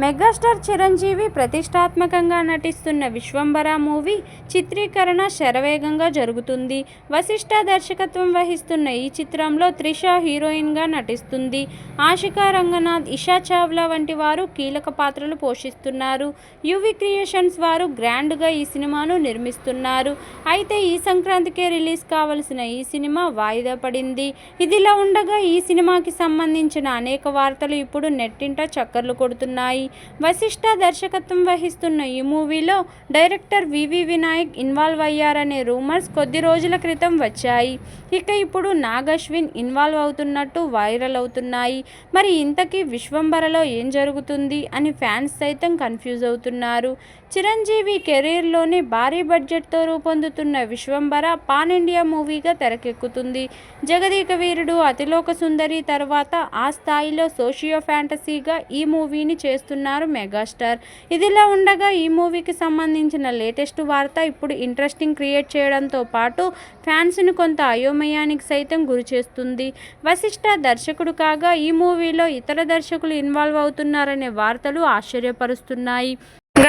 Megastar Chiranjeevi ప్రతిష్టాత్మకంగా నటిస్తున్న Vishwambhara movie చిత్రీకరణ శరవేగంగా జరుగుతుంది. వశిష్ఠ దర్శకత్వం వహిస్తున్న ఈ చిత్రంలో త్రిష హీరోయిన్గా నటిస్తుంది. ఆషికా రంగనాథ్ ఇషా చావ్లా వంటి వారు కీలక పాత్రలు పోషిస్తున్నారు. యువి క్రియేషన్స్ వారు గ్రాండ్గా ఈ సినిమాను నిర్మిస్తున్నారు. అయితే ఈ సంక్రాంతికే రిలీజ్ కావలసిన ఈ సినిమా వాయిదా పడింది. ఇదిలా ఉండగా ఈ సినిమాకి సంబంధించిన అనేక వార్తలు ఇప్పుడు నెట్టింట చక్కర్లు కొడుతున్నాయి. వశిష్ఠ దర్శకత్వం వహిస్తున్న ఈ మూవీలో director V V Vinayak involve అయ్యారనే rumours కొద్ది రోజుల క్రితం వచ్చాయి. ఇక ఇప్పుడు నాగశ్విన్ ఇన్వాల్వ్ అవుతున్నట్టు వైరల్ అవుతున్నాయి. మరి ఇంతకీ విశ్వంబరలో ఏం జరుగుతుంది అని ఫ్యాన్స్ సైతం కన్ఫ్యూజ్ అవుతున్నారు. చిరంజీవి కెరీర్లోనే భారీ బడ్జెట్తో రూపొందుతున్న విశ్వంబర పాన్ ఇండియా మూవీగా తెరకెక్కుతుంది. జగదీక వీరుడు అతిలోక సుందరి తర్వాత ఆ స్థాయిలో సోషియో ఫ్యాంటసీగా ఈ మూవీని చేస్తున్నారు. మెగాస్టార్. ఇదిలా ఉండగా ఈ మూవీకి సంబంధించిన లేటెస్ట్ వార్త ఇప్పుడు ఇంట్రెస్టింగ్ క్రియేట్ చేయడంతో పాటు ఫ్యాన్స్ని కొంత అయోమయానికి సైతం గురి చేస్తుంది. వశిష్ఠ దర్శకుడు కాగా ఈ మూవీలో ఇతర దర్శకులు ఇన్వాల్వ్ అవుతున్నారనే వార్తలు ఆశ్చర్యపరుస్తున్నాయి.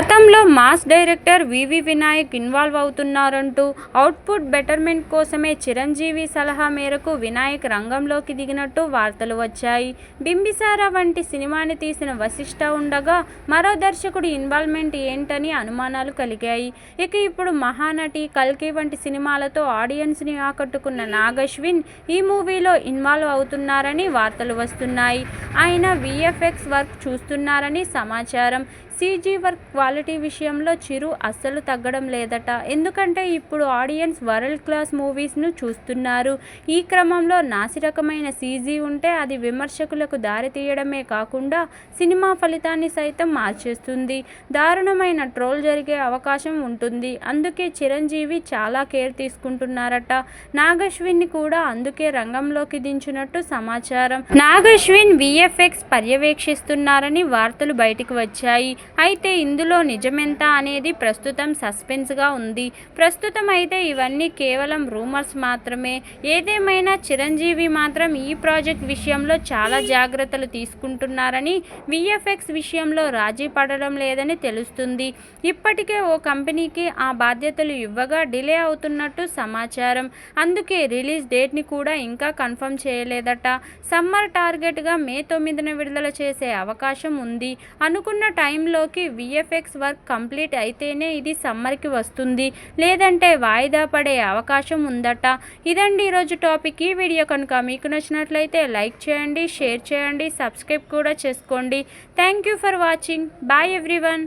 గతంలో mass director VV Vinayak involve అవుతున్నారంటూ output betterment కోసమే చిరంజీవి సలహా మేరకు వినాయక్ రంగంలోకి దిగినట్టు వార్తలు వచ్చాయి. బింబిసారా వంటి సినిమాని తీసిన వశిష్ఠ ఉండగా మరో దర్శకుడు ఇన్వాల్వ్మెంట్ ఏంటని అనుమానాలు కలిగాయి. ఇక ఇప్పుడు మహానటి కల్కి వంటి సినిమాలతో ఆడియన్స్ని ఆకట్టుకున్న నాగశ్విన్ ఈ మూవీలో ఇన్వాల్వ్ అవుతున్నారని వార్తలు వస్తున్నాయి. ఆయన విఎఫ్ఎక్స్ వర్క్ చూస్తున్నారని సమాచారం. సీజీ వర్క్ క్వాలిటీ విషయంలో చిరు అస్సలు తగ్గడం లేదట. ఎందుకంటే ఇప్పుడు ఆడియన్స్ వరల్డ్ క్లాస్ మూవీస్ను చూస్తున్నారు. ఈ క్రమంలో నాసిరకమైన సీజీ ఉంటే అది విమర్శకులకు దారి తీయడమే కాకుండా సినిమా ఫలితాన్ని సైతం మార్చేస్తుంది. దారుణమైన ట్రోల్ జరిగే అవకాశం ఉంటుంది. అందుకే చిరంజీవి చాలా కేర్ తీసుకుంటున్నారట. నాగశ్విన్ని కూడా అందుకే రంగంలోకి దించినట్టు సమాచారం. నాగశ్విన్ విఎఫ్ఎక్స్ పర్యవేక్షిస్తున్నారని వార్తలు బయటికి వచ్చాయి. అయితే ఇందులో నిజమెంత అనేది ప్రస్తుతం సస్పెన్స్గా ఉంది. ప్రస్తుతం అయితే ఇవన్నీ కేవలం రూమర్స్ మాత్రమే. ఏదేమైనా చిరంజీవి మాత్రం ఈ ప్రాజెక్ట్ విషయంలో చాలా జాగ్రత్తలు తీసుకుంటున్నారని విఎఫ్ఎక్స్ విషయంలో రాజీ పడడం లేదని తెలుస్తుంది. ఇప్పటికే ఓ కంపెనీకి ఆ బాధ్యతలు ఇవ్వగా డిలే అవుతున్నట్టు సమాచారం. అందుకే రిలీజ్ డేట్ని కూడా ఇంకా కన్ఫర్మ్ చేయలేదట. సమ్మర్ టార్గెట్గా మే తొమ్మిదిన విడుదల చేసే అవకాశం ఉంది. అనుకున్న టైంలో జూన్లోకి విఎఫ్ఎక్స్ వర్క్ కంప్లీట్ అయితేనే ఇది సమ్మర్కి వస్తుంది. లేదంటే వాయిదా పడే అవకాశం ఉందట. ఇదండి ఈరోజు టాపిక్. ఈ వీడియో కనుక మీకు నచ్చినట్లయితే లైక్ చేయండి షేర్ చేయండి సబ్స్క్రైబ్ కూడా చేసుకోండి. Thank you for watching. Bye everyone.